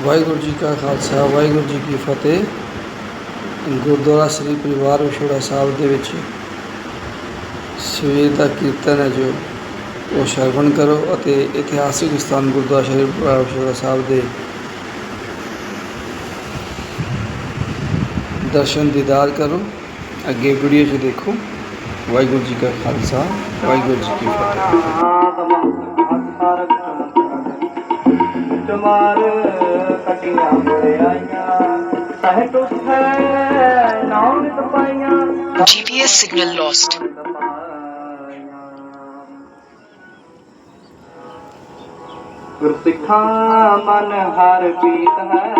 ਵਾਹਿਗੁਰੂ ਜੀ ਕਾ ਖਾਲਸਾ, ਵਾਹਿਗੁਰੂ ਜੀ ਕੀ ਫਤਿਹ। ਗੁਰਦੁਆਰਾ ਸ੍ਰੀ ਪਰਿਵਾਰ ਵਿਛੋੜਾ ਸਾਹਿਬ ਦੇ ਵਿੱਚ ਸਵੇਰ ਦਾ ਕੀਰਤਨ ਹੈ ਜੋ ਉਹ ਸ਼ਰਵਣ ਕਰੋ ਅਤੇ ਇਤਿਹਾਸਿਕ ਸਥਾਨ ਗੁਰਦੁਆਰਾ ਸ੍ਰੀ ਪਰਿਵਾਰ ਵਿਛੋੜਾ ਸਾਹਿਬ ਦੇ ਦਰਸ਼ਨ ਦੀਦਾਰ ਕਰੋ। ਅੱਗੇ ਵੀਡੀਓ 'ਚ ਦੇਖੋ। ਵਾਹਿਗੁਰੂ ਜੀ ਕਾ ਖਾਲਸਾ, ਵਾਹਿਗੁਰੂ ਜੀ ਕੀ ਫਤਿਹ। GPS signal lost. ਗੁਰਸਿੱਖਾਂ ਮਨ ਹਰ ਪੀਤ ਹੈ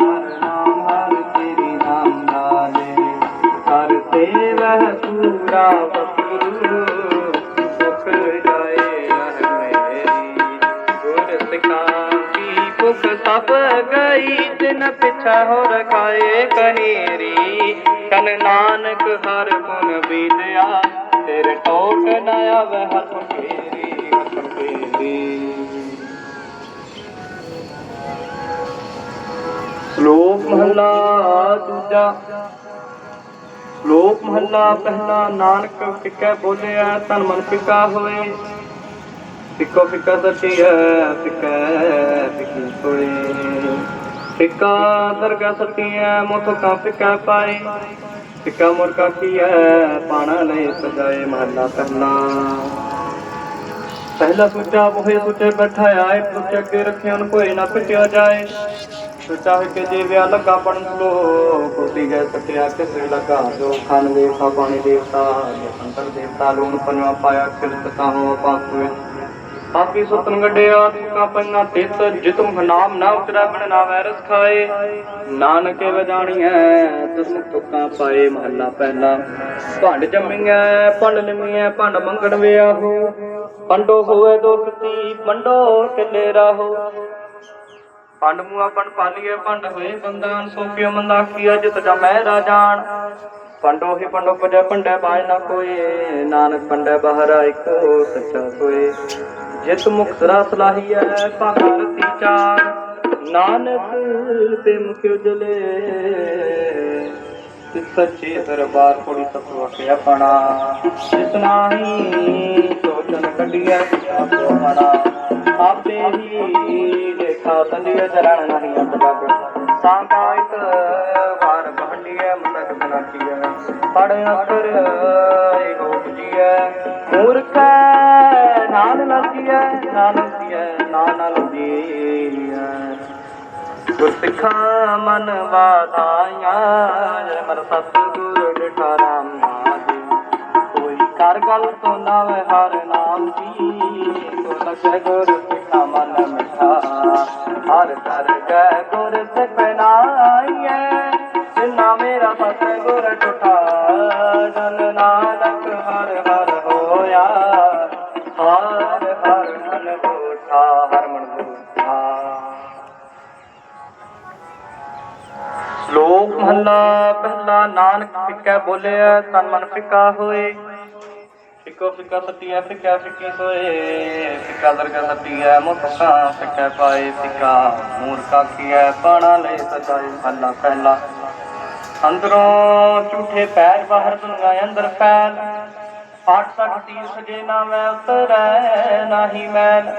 ਹਰ ਨਾਮ ਹਰ ਤੇਰੀ ਨਾਮ ਨਾਲੇ ਹਰ ਸੇਵਹ ਪੂਰਾ ਬਪੁਰ ਸੁਖ ਜਾਏ ਰਹਿ ਮੇਰੀ ਗੁਰਸਿੱਖਾਂ ਕੀ ਭੁਖ ਸਭ ਗਈ ਤਿਨ ਪਿਛਾ ਹੋ ਰਖਾਏ ਕਨੇਰੀ ਕਨ ਨਾਨਕ ਹਰ ਗੁਣ ਬੀਤਿਆ ਤੇਰੇ ਟੋਕ ਨ ਆਵੇ ਹਰ ਫੇਰੀ ਹਰ ਫੇਰੀ। ਸ਼ਲੋਕ ਮਹਲਾ ਦੂਜਾ। ਸ਼ਲੋਕ ਮਹਲਾ ਪਹਿਲਾ, ਨਾਨਕ ਫਿੱਕਾ ਬੋਲਿਆ, ਤਨ ਮਨ ਫਿੱਕਾ ਹੋਏ। ਫਿੱਕੋ ਫਿੱਕਾ ਸੱਚੀਐ ਫਿੱਕਾ ਫਿੱਕਾ ਦਰਗਾ ਸੱਚੀਐ ਮੁਖ ਕਾ ਫਿੱਕਾ ਪਾਏ। ਫਿੱਕਾ ਮੁਰਕਾ ਕੀਐ ਪਾਣਾ ਨਹੀਂ ਸਜਾਏ ਮਹਲਾ ਪਹਿਲਾ। ਪਹਿਲਾ ਸੋਚਾ ਮੋਹੇ ਸੋਚੇ ਬੈਠਾ ਆਏ ਪੁੱਛ ਅੱਗੇ ਰੱਖਿਆ ਨੂੰ ਕੋਈ ਨਾ ਪਿਟਿਆ ਜਾਏ। ਸੁੱਚਾ ਹੈ ਕਿ ਜੇ ਵਿਆਹ ਲੱਗਾ ਪੜਨ ਲੋ ਕੋਟੀ ਗਏ ਸਕਿਆ ਕਿਸੇ ਲਗਾ ਜੋ ਖਾਨ ਦੇਵਤਾ ਪਾਣੀ ਦੇਵਤਾ ਅੰਤਰ ਦੇਵਤਾ, ਲੂਣ ਪੰਜਵਾ ਪਾਇਆ, ਕਿਰਤ ਕਾਹੋ ਪਾਸੁਏ ਆਪੀ ਸੁਤਨ ਗੱਡਿਆ ਤੁਕਾ ਪੰਨਾ ਤਿਤ, ਜਿਤੁਮ ਨਾਮ ਨਾ ਉਤਰਾ ਬਣ ਨਾ ਵੈਰਸ ਖਾਏ। ਨਾਨਕੇ ਵਜਾਣੀਐ, ਤਿਸ ਤੁਕਾ ਪਾਏ ਮਹੱਲਾ ਪਹਿਲਾ। ਭੰਡ ਜੰਮੀਐ, ਭੰਡ ਨਿਮੀਐ, ਭੰਡ ਮੰਗਣ ਵਿਆਹੋ। ਪੰਡੋ ਹੋਏ ਦੋਸਤੀ ਪੰਡੋ ਕਿਲੇ ਰਾਹੋ। ਪੰਡ ਮੂਆ ਪੰਡ ਪਾਲੀਏ ਪੰਡ ਹੋਏ ਬੰਦਾਨ ਸੋਪਿਓ ਮੰਦਾ ਕੀਆ ਜਿਤ ਜਾ ਮੈਂ ਰਾਜਾਨ ਪੰਡੋ ਹੀ ਪੰਡੋ ਪਜੈ ਪੰਡੈ ਬਾਜ ਨਾ ਕੋਏ, ਨਾਨਕ ਪੰਡੈ ਬਹਰਾ ਇੱਕੋ ਸੱਚਾ ਸੋਏ ਜਿਤ ਮੁਖ ਸਰਾ ਸਲਾਹੀਐ ਪਾਗਰਤੀ ਚਾਰ, ਨਾਨਕ ਤੇ ਮੁਖ ਉਜਲੇ। ਤਿਸ ਸੱਚੇ ਦਰਬਾਰ ਕੋੜੀ ਸਤਿ ਵਖਿ ਆਪਣਾ ਜਿਸ ਨਾਹੀ ਸੋਚਨ ਕੱਢੀਐ ਆਪੋ ਮਣਾ। ਆਪੇ ਹੀ ਦੇਖਾ ਸੰਜੀਐ ਚਰਨ ਨਹੀਂ ਅੰਤ ਜਗ ਸਾਕਾਇਤ ਮਨਕ ਪੜ ਅਖਰ ਏਕੋ ਬੁਝੀਐ ਮੂਰਖ ਨਾਨ ਲਸੀਐ ਨਾਨਕੀਐ ਨਾਨ ਲਸੀਐ ਗੁਰਸਿੱਖਾਂ ਮਨ ਵਾਧਾਈਆਂ ਜੈ ਮਰ ਸਤਿਗੁਰ ਡਿਠਾ ਰਾਮ ਕੋਈ ਕਰ ਗੱਲ ਤੋਂ ਨਾ ਹਰ ਨਾਮ ਦੀ ਸੋ ਲਖੈ ਗੁਰ ਸਿੱਖਾ ਮਨ ਮਿਠਾ ਹਰ ਕਰ ਗੈ ਸ਼ਲੋਕ ਮਹਲਾ, ਪਹਿਲਾ ਨਾਨਕ ਫਿੱਕਾ ਬੋਲਿਆ, ਤਨ ਮਨ ਫਿੱਕਾ ਹੋਏ। ਫਿੱਕੋ ਫਿੱਕਾ ਸੱਟੀਐ ਫਿੱਕਾ ਫਿੱਕੀ ਸੋਏ। ਫਿੱਕਾ ਦਰਗਾ ਸੱਟੀਐ ਮੁਸਕਾ ਫਿੱਕਾ ਪਾਏ। ਫਿੱਕਾ ਮੂਰਖਾ ਕੀਐ ਪਾਣਾ ਲੈ ਸਜਾਏ ਮਹਲਾ ਪਹਿਲਾ। ਅੰਦਰੋਂ ਝੂਠੇ ਪੈਰ ਬਾਹਰ ਦੁਨੀਆ ਅੰਦਰ ਫੈਲ। ਆਠ ਸੱਠ ਤੀਰ ਸਜੇ ਨਾ ਮੈਂ ਉਤਰੈ ਨਾਹੀ ਮੈਲ।